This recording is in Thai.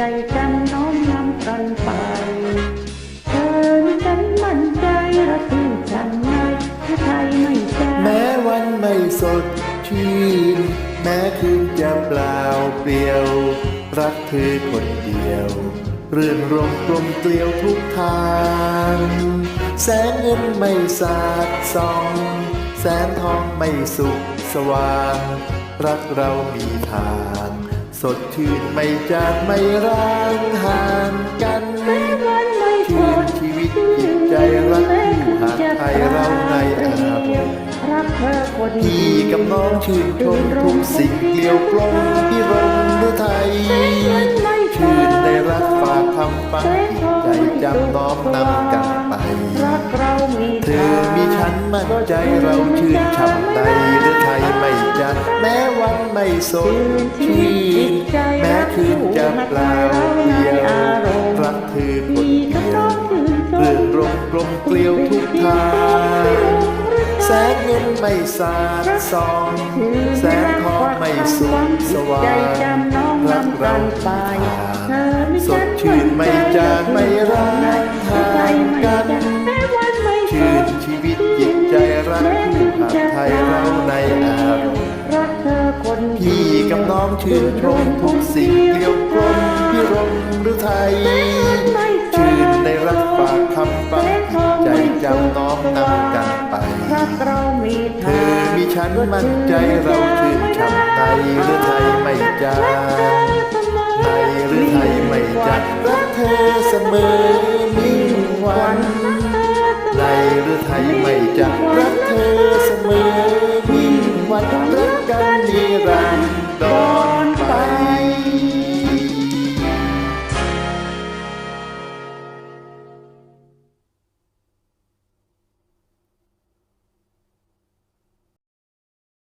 ใจกันน้อมนำกันไปเธอฉันมั่นใจรักที่ฉันไม่ถ้าใครไม่แก้แม้วันไม่สดชื่นแม้คืนจะเปล่าเปลี่ยว รักเธอคนเดียวเรื่องรมกลมเกลียวทุกทาง แสงเงินไม่สาดส่อง แสนทองไม่สุขสว่าง รักเรามีทาง สดชื่นไม่จางไม่ร้างห่างกันวันไม่สชื่นดชีวิตจิตใจรักผู้หาไทยเราในอนาคตรักเธอคนเดียวพี่กับน้องชื่นชมทุกสิ่งเกลียวกลมพี่รมหรือไทย ชื่นได้รักฝากคำฟังจิตใจจำน้อมนำกันไปรักเรามีเธอมีฉันมั่นใจเราชื่นช่ำใดหรือไทยไม่ จัดแม้วันไม่สดชื่นแม้คืนจะเปล่าเปลี่ยวรักเธอคนเดียวเรื่อนรมกลมเกลียวทุกทางแสงเงินไม่สาดส่อง แสงทองไม่สุขสว่างรักเราผ่านสดชื่นไม่จางไม่ร้างห่างกันชื่นชีวิตจิตใจรักผู้หาไทยเราใน พี่กับน้องชื่นชมทุกสิ่งเกี่ยวกรมพี่รงหรือไทย ชื่นในรักฝากคำฟังใจจำน้องนำกันไปเธอมีฉันมั่นใจเราชื่นชมไทยหรือไทยไม่จางในหรือไทยไม่จางรักเธอเสมอมิ่งวันในหรือไทยไม่จางรักเธอเสมอมิ่งวันรักกันดี